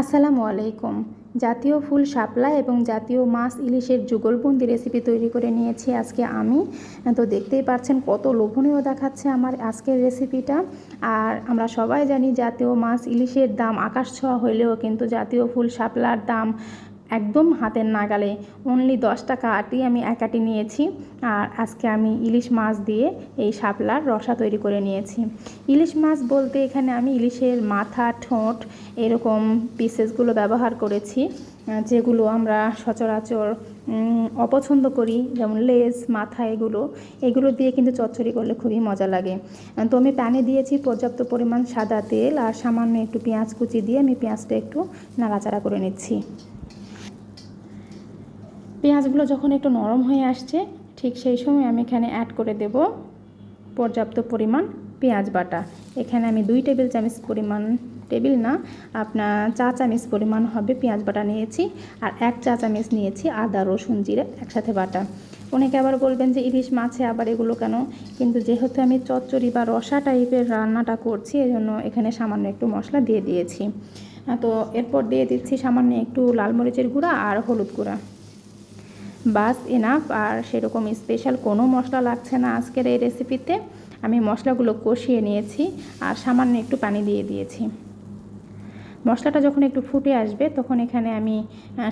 আসসালামু আলাইকুম। জাতীয় ফুল শাপলা এবং জাতীয় মাছ ইলিশের যুগলবন্দি রেসিপি তৈরি করে নিয়েছি আজকে আমি। তো দেখতেই পাচ্ছেন কত লোভনীয় দেখাচ্ছে আমার আজকের রেসিপিটা আর আমরা সবাই জানি জাতীয় মাছ ইলিশের দাম আকাশ ছোঁয়া হইলেও কিন্তু জাতীয় ফুল শাপলার দাম একদম হাতের নাগালে। অনলি দশ টাকা আটি আমি এক আটি নিয়েছি। আর আজকে আমি ইলিশ মাছ দিয়ে এই শাপলার রসা তৈরি করে নিয়েছি। ইলিশ মাছ বলতে এখানে আমি ইলিশের মাথা, ঠোঁট এরকম পিসেসগুলো ব্যবহার করেছি যেগুলো আমরা সচরাচর অপছন্দ করি, যেমন লেজ, মাথা এগুলো। এগুলো দিয়ে কিন্তু চচ্চড়ি করলে খুবই মজা লাগে। তো আমি প্যানে দিয়েছি পর্যাপ্ত পরিমাণ সাদা তেল আর সামান্য একটু পেঁয়াজ কুচি দিয়ে আমি পেঁয়াজটা একটু নাড়াচাড়া করে নিচ্ছি। পেঁয়াজগুলো যখন একটু নরম হয়ে আসছে, ঠিক সেই সময় আমি এখানে অ্যাড করে দেব পর্যাপ্ত পরিমাণ পেঁয়াজ বাটা। এখানে আমি দুই টেবিল চামচ পরিমাণ টেবিল না, আপনার চা চামচ পরিমাণ হবে পেঁয়াজ বাটা নিয়েছি আর এক চা চামচ নিয়েছি আদা, রসুন, জিরে একসাথে বাটা। অনেকে আবার বলবেন যে ইলিশ মাছে আবার এগুলো কেন? কিন্তু যেহেতু আমি চচ্চড়ি বা রসা টাইপের রান্নাটা করছি, এজন্য এখানে সামান্য একটু মশলা দিয়ে দিয়েছি। তো এরপর দিয়ে দিচ্ছি সামান্য একটু লাল মরিচের গুঁড়া আর হলুদ গুঁড়া। বাস এনাফ আর সেরকম স্পেশাল কোনো মশলা লাগছে না আজকের এই রেসিপিতে আমি মশলাগুলো কষিয়ে নিয়েছি, আর সামান্য একটু পানি দিয়ে দিয়েছি। মশলাটা যখন একটু ফুটে আসবে, তখন এখানে আমি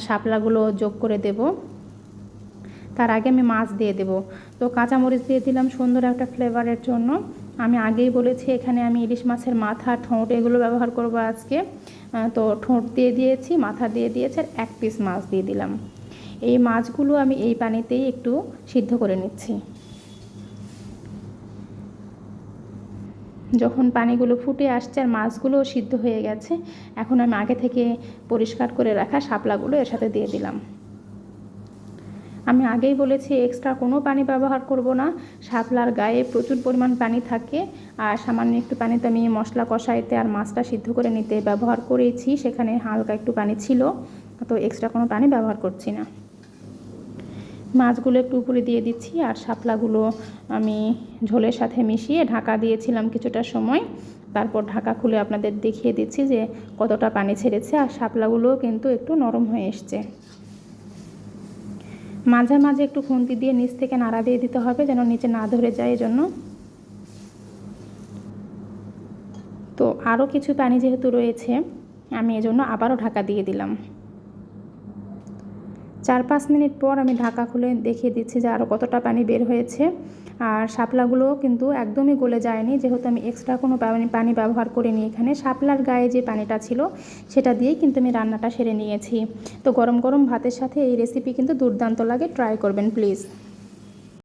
শাপলাগুলো যোগ করে দেব। তার আগে আমি মাছ দিয়ে দেব। তো কাঁচামরিচ দিয়ে দিলাম সুন্দর একটা ফ্লেভারের জন্য। আমি আগেই বলেছি, এখানে আমি ইলিশ মাছের মাথা, ঠোঁট এগুলো ব্যবহার করব আজকে। তো ঠোঁট দিয়ে দিয়েছি, মাথা দিয়ে দিয়েছি, আর এক পিস মাছ দিয়ে দিলাম। এই মাছগুলো আমি এই পানিতেই একটু সিদ্ধ করে নিচ্ছি। যখন পানিগুলো ফুটে আসছে আর মাছগুলোও সিদ্ধ হয়ে গেছে, এখন আমি আগে থেকে পরিষ্কার করে রাখা শাপলাগুলো এর সাথে দিয়ে দিলাম। আমি আগেই বলেছি এক্সট্রা কোনো পানি ব্যবহার করব না। শাপলার গায়ে প্রচুর পরিমাণ পানি থাকে আর সামান্য একটু পানিতে আমি মশলা কষাইতে আর মাছটা সিদ্ধ করে নিতে ব্যবহার করেছি, সেখানে হালকা একটু পানি ছিল, তো এক্সট্রা কোনো পানি ব্যবহার করছি না। মাছগুলো একটু উপরে দিয়ে দিচ্ছি আর শাপলাগুলো আমি ঝোলের সাথে মিশিয়ে ঢাকা দিয়েছিলাম কিছুটা সময়। তারপর ঢাকা খুলে আপনাদের দেখিয়ে দিচ্ছি যে কতটা পানি ছেড়েছে আর শাপলাগুলোও কিন্তু একটু নরম হয়ে এসছে। মাঝে মাঝে একটু খুন্তি দিয়ে নিচ থেকে নাড়া দিয়ে দিতে হবে যেন নিচে না ধরে যায় এজন্য। তো আরও কিছু পানি যেহেতু রয়েছে, আমি এজন্য আবারও ঢাকা দিয়ে দিলাম। চার পাঁচ মিনিট পর আমি ঢাকা খুলে দেখিয়ে দিচ্ছি যে আরও কতটা পানি বের হয়েছে। আর শাপলাগুলো কিন্তু একদমই গলে যায়নি, যেহেতু আমি এক্সট্রা কোনো পানি ব্যবহার করিনি এখানে। শাপলার গায়ে যে পানিটা ছিল, সেটা দিয়েই কিন্তু আমি রান্নাটা সেরে নিয়েছি। তো গরম গরম ভাতের সাথে এই রেসিপি কিন্তু দুর্দান্ত লাগে ট্রাই করবেন প্লিজ